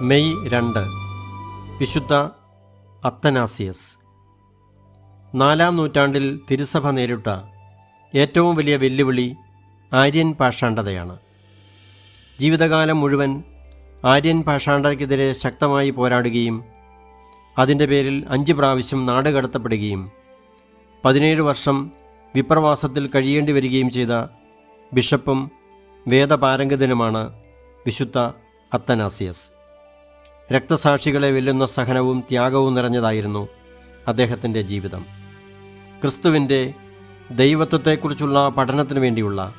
May രണ്ട്. വിശുദ്ധ അത്തനാസിയസ് നാലാം നൂറ്റാണ്ടിൽ തിരുസഭ നേരിട്ട ഏറ്റവും വലിയ വെല്ലുവിളി ആര്യൻ പാഷാണ്ഡതയാണ്. ജീവിതകാലം മുഴുവൻ ആര്യൻ പാഷാണ്ഡതയ്ക്കെതിരെ ശക്തമായി പോരാടുകയും അതിന്റെ പേരിൽ അഞ്ച് പ്രാവശ്യം നാട് കടത്തപ്പെടുകയും പതിനേഴ് വർഷം വിപ്രവാസത്തിൽ കഴിയേണ്ടി വരികയും ചെയ്ത ബിഷപ്പും വേദപാരംഗതനുമാണ് വിശുദ്ധ അത്തനാസിയസ് രക്തസാക്ഷികളെ വെല്ലുന്ന സഹനവും ത്യാഗവും നിറഞ്ഞതായിരുന്നു അദ്ദേഹത്തിന്റെ ജീവിതം. ക്രിസ്തുവിന്റെ ദൈവത്വത്തെക്കുറിച്ചുള്ള പഠനത്തിന് വേണ്ടിയുള്ള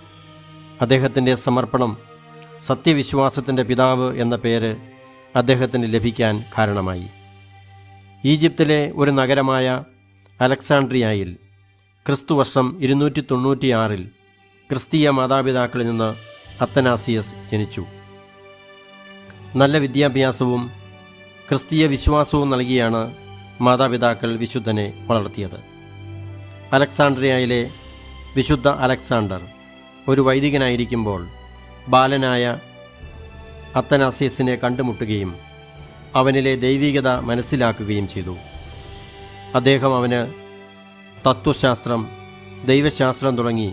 അദ്ദേഹത്തിന്റെ സമർപ്പണം സത്യവിശ്വാസത്തിന്റെ പിതാവ് എന്ന പേര് അദ്ദേഹത്തിന് ലഭിക്കാൻ കാരണമായി. ഈജിപ്തിലെ ഒരു നഗരമായ അലക്സാണ്ട്രിയയിൽ ക്രിസ്തുവർഷം ഇരുന്നൂറ്റി തൊണ്ണൂറ്റിയാറിൽ ക്രിസ്തീയ മാതാപിതാക്കളിൽ നിന്ന് അത്തനാസിയസ് ജനിച്ചു. നല്ല വിദ്യാഭ്യാസവും ക്രിസ്തീയ വിശ്വാസവും നൽകിയാണ് മാതാപിതാക്കൾ വിശുദ്ധനെ വളർത്തിയത്. അലക്സാണ്ട്രിയയിലെ വിശുദ്ധ അലക്സാണ്ടർ ഒരു വൈദികനായിരിക്കുമ്പോൾ ബാലനായ അത്തനാസിയസിനെ കണ്ടുമുട്ടുകയും അവനിലെ ദൈവികത മനസ്സിലാക്കുകയും ചെയ്തു. അദ്ദേഹം അവന് തത്വശാസ്ത്രം ദൈവശാസ്ത്രം തുടങ്ങി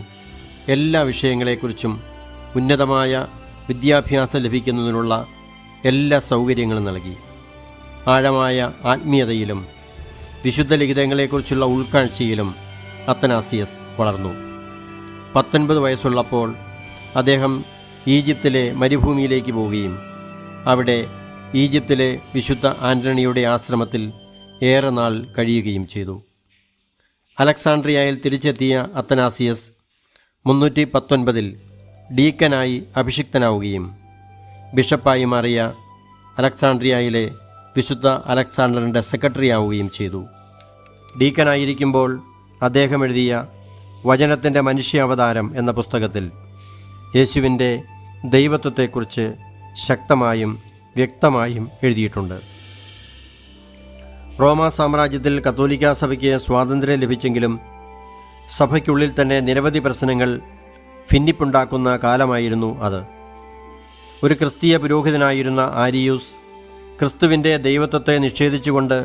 എല്ലാ വിഷയങ്ങളെക്കുറിച്ചും ഉന്നതമായ വിദ്യാഭ്യാസം ലഭിക്കുന്നതിനുള്ള എല്ലാ സൗകര്യങ്ങളും നൽകി. ആഴമായ ആത്മീയതയിലും വിശുദ്ധ ലിഖിതങ്ങളെക്കുറിച്ചുള്ള ഉൾക്കാഴ്ചയിലും അത്തനാസിയസ് വളർന്നു. പത്തൊൻപത് വയസ്സുള്ളപ്പോൾ അദ്ദേഹം ഈജിപ്തിലെ മരുഭൂമിയിലേക്ക് പോവുകയും അവിടെ ഈജിപ്തിലെ വിശുദ്ധ ആന്റണിയുടെ ആശ്രമത്തിൽ ഏറെ നാൾ കഴിയുകയും ചെയ്തു. അലക്സാണ്ട്രിയയിൽ തിരിച്ചെത്തിയ അത്തനാസിയസ് മുന്നൂറ്റി പത്തൊൻപതിൽ ഡീക്കനായി അഭിഷിക്തനാവുകയും ബിഷപ്പായി മാറിയ അലക്സാണ്ട്രിയയിലെ വിശുദ്ധ അലക്സാണ്ടറിന്റെ സെക്രട്ടറി ആവുകയും ചെയ്തു. ഡീക്കനായിരിക്കുമ്പോൾ അദ്ദേഹം എഴുതിയ വചനത്തിന്റെ മനുഷ്യാവതാരം എന്ന പുസ്തകത്തിൽ യേശുവിന്റെ ദൈവത്വത്തെക്കുറിച്ച് ശക്തമായും വ്യക്തമായും എഴുതിയിട്ടുണ്ട്. റോമ സാമ്രാജ്യത്തിൽ കത്തോലിക്ക സഭയ്ക്ക് സ്വാതന്ത്ര്യം ലഭിച്ചെങ്കിലും സഭയ്ക്കുള്ളിൽ തന്നെ നിരവധി പ്രശ്നങ്ങൾ ഭിന്നിപ്പുണ്ടാക്കുന്ന കാലമായിരുന്നു അത്. ഒരു ക്രിസ്തീയ പുരോഹിതനായിരുന്ന ആരിയൂസ് ക്രിസ്തുവിന്റെ ദൈവത്വത്തെ നിഷേധിച്ചുകൊണ്ട്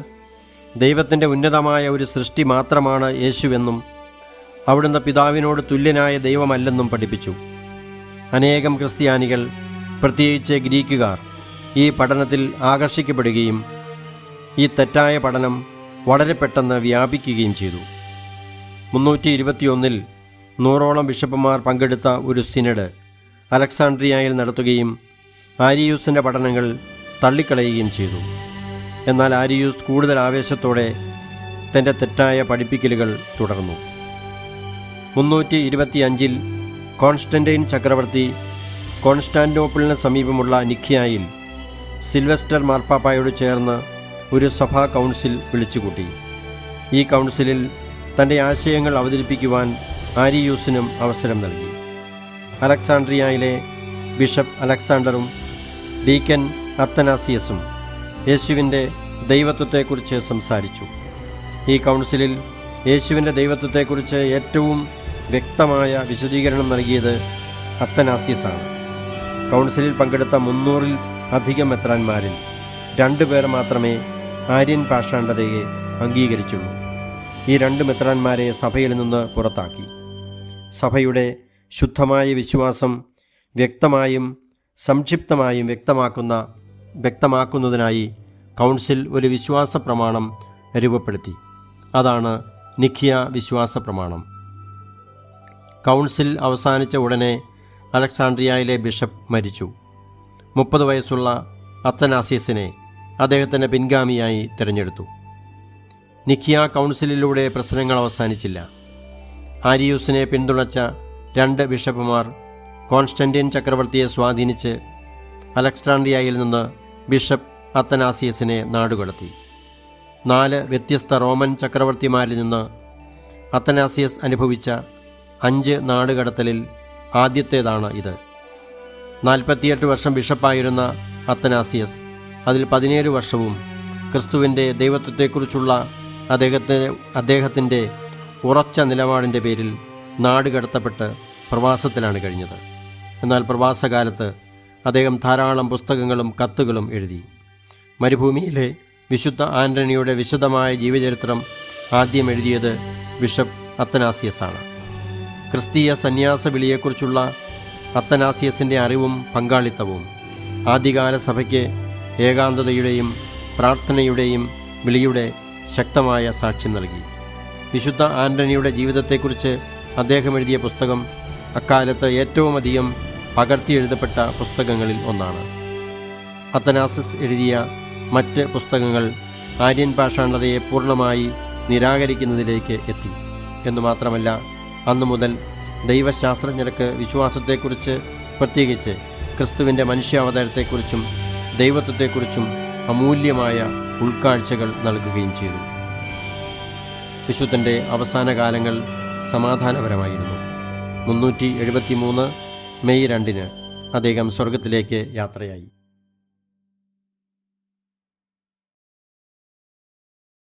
ദൈവത്തിന്റെ ഉന്നതമായ ഒരു സൃഷ്ടി മാത്രമാണ് യേശുവെന്നും അവിടുന്ന് പിതാവിനോട് തുല്യനായ ദൈവമല്ലെന്നും പഠിപ്പിച്ചു. അനേകം ക്രിസ്ത്യാനികൾ പ്രത്യേകിച്ച് ഗ്രീക്കുകാർ ഈ പഠനത്തിൽ ആകർഷിക്കപ്പെടുകയും ഈ തെറ്റായ പഠനം വളരെ പെട്ടെന്ന് വ്യാപിക്കുകയും ചെയ്തു. മുന്നൂറ്റി ഇരുപത്തിയൊന്നിൽ നൂറോളം ബിഷപ്പുമാർ പങ്കെടുത്ത ഒരു സിനഡ് അലക്സാണ്ട്രിയയിൽ നടത്തുകയും ആരിയൂസിന്റെ പഠനങ്ങൾ തള്ളിക്കളയുകയും ചെയ്തു. എന്നാൽ ആരിയൂസ് കൂടുതൽ ആവേശത്തോടെ തന്റെ തെറ്റായ പഠിപ്പിക്കലുകൾ തുടർന്നു. മുന്നൂറ്റി ഇരുപത്തിയഞ്ചിൽ കോൺസ്റ്റന്റൈൻ ചക്രവർത്തി കോൺസ്റ്റാന്റോപ്പിളിന് സമീപമുള്ള നിഖ്യായിൽ സിൽവെസ്റ്റർ മാർപ്പാപ്പായോട് ചേർന്ന് ഒരു സഭാ കൗൺസിൽ വിളിച്ചുകൂട്ടി. ഈ കൗൺസിലിൽ തന്റെ ആശയങ്ങൾ അവതരിപ്പിക്കുവാൻ ആരിയൂസിനും അവസരം നൽകി. അലക്സാണ്ട്രിയയിലെ ബിഷപ്പ് അലക്സാണ്ടറും ഡീക്കൻ അത്തനാസിയസും യേശുവിന്റെ ദൈവത്വത്തെക്കുറിച്ച് സംസാരിച്ചു. ഈ കൗൺസിലിൽ യേശുവിന്റെ ദൈവത്വത്തെക്കുറിച്ച് ഏറ്റവും വ്യക്തമായ വിശദീകരണം നൽകിയത് അത്തനാസിയസാണ്. കൗൺസിലിൽ പങ്കെടുത്ത മുന്നൂറിൽ അധികം മെത്രാന്മാരിൽ രണ്ടുപേർ മാത്രമേ ആര്യൻ പാഷാണ്ഡതയെ അംഗീകരിച്ചുള്ളൂ. ഈ രണ്ട് മെത്രാന്മാരെ സഭയിൽ നിന്ന് പുറത്താക്കി. സഭയുടെ ശുദ്ധമായ വിശ്വാസം വ്യക്തമായും സംക്ഷിപ്തമായും വ്യക്തമാക്കുന്ന വ്യക്തമാക്കുന്നതിനായി കൗൺസിൽ ഒരു വിശ്വാസ പ്രമാണം രൂപപ്പെടുത്തി. അതാണ് നിഖിയ വിശ്വാസ പ്രമാണം കൗൺസിൽ അവസാനിച്ച ഉടനെ അലക്സാണ്ട്രിയയിലെ ബിഷപ്പ് മരിച്ചു. മുപ്പത് വയസ്സുള്ള അത്തനാസിയസിനെ അദ്ദേഹത്തിന്റെ പിൻഗാമിയായി തിരഞ്ഞെടുത്തു. നിഖിയ കൗൺസിലിലൂടെ പ്രശ്നങ്ങൾ അവസാനിച്ചില്ല. ആരിയൂസിനെ പിന്തുണച്ച രണ്ട് ബിഷപ്പുമാർ കോൺസ്റ്റന്റീൻ ചക്രവർത്തിയെ സ്വാധീനിച്ച് അലക്സാണ്ട്രിയയിൽ നിന്ന് ബിഷപ്പ് അത്തനാസിയസിനെ നാടുകടത്തി. നാല് വ്യത്യസ്ത റോമൻ ചക്രവർത്തിമാരിൽ നിന്ന് അത്തനാസിയസ് അനുഭവിച്ച അഞ്ച് നാടുകടത്തലിൽ ആദ്യത്തേതാണ് ഇത്. നാൽപ്പത്തിയെട്ട് വർഷം ബിഷപ്പായിരുന്ന അത്തനാസിയസ് അതിൽ പതിനേഴ് വർഷവും ക്രിസ്തുവിന്റെ ദൈവത്വത്തെക്കുറിച്ചുള്ള അദ്ദേഹത്തെ അദ്ദേഹത്തിന്റെ ഉറച്ച നിലപാടിന്റെ പേരിൽ നാടുകടത്തപ്പെട്ട് പ്രവാസത്തിലാണ് കഴിഞ്ഞത്. എന്നാൽ പ്രവാസകാലത്ത് അദ്ദേഹം ധാരാളം പുസ്തകങ്ങളും കത്തുകളും എഴുതി. മരുഭൂമിയിലെ വിശുദ്ധ ആന്റണിയുടെ വിശദമായ ജീവചരിത്രം ആദ്യം എഴുതിയത് ബിഷപ്പ് അത്തനാസിയസാണ്. ക്രിസ്തീയ സന്യാസ വിളിയെക്കുറിച്ചുള്ള അത്തനാസിയസിന്റെ അറിവും പങ്കാളിത്തവും ആദ്യകാല സഭയ്ക്ക് ഏകാന്തതയുടെയും പ്രാർത്ഥനയുടെയും വിളിയുടെ ശക്തമായ സാക്ഷ്യം നൽകി. വിശുദ്ധ ആന്റണിയുടെ ജീവിതത്തെക്കുറിച്ച് അദ്ദേഹം എഴുതിയ പുസ്തകം അക്കാലത്ത് ഏറ്റവും അധികം പകർത്തി എഴുതപ്പെട്ട പുസ്തകങ്ങളിൽ ഒന്നാണ്. അത്തനാസിസ് എഴുതിയ മറ്റ് പുസ്തകങ്ങൾ ആര്യൻ പാഷാണ്ഡതയെ പൂർണമായി നിരാകരിക്കുന്നതിലേക്ക് എത്തി. എന്നു മാത്രമല്ല അന്നു മുതൽ ദൈവശാസ്ത്രജ്ഞർക്ക് വിശ്വാസത്തെക്കുറിച്ച് പ്രത്യേകിച്ച് ക്രിസ്തുവിന്റെ മനുഷ്യാവതാരത്തെക്കുറിച്ചും ദൈവത്വത്തെക്കുറിച്ചും അമൂല്യമായ ഉൾക്കാഴ്ചകൾ നൽകുകയും ചെയ്തു. വിശുദ്ധന്റെ അവസാന കാലങ്ങൾ സമാധാനപരമായിരുന്നു. മുന്നൂറ്റി എഴുപത്തി മൂന്ന് മെയ് രണ്ടിന് അദ്ദേഹം സ്വർഗത്തിലേക്ക് യാത്രയായി.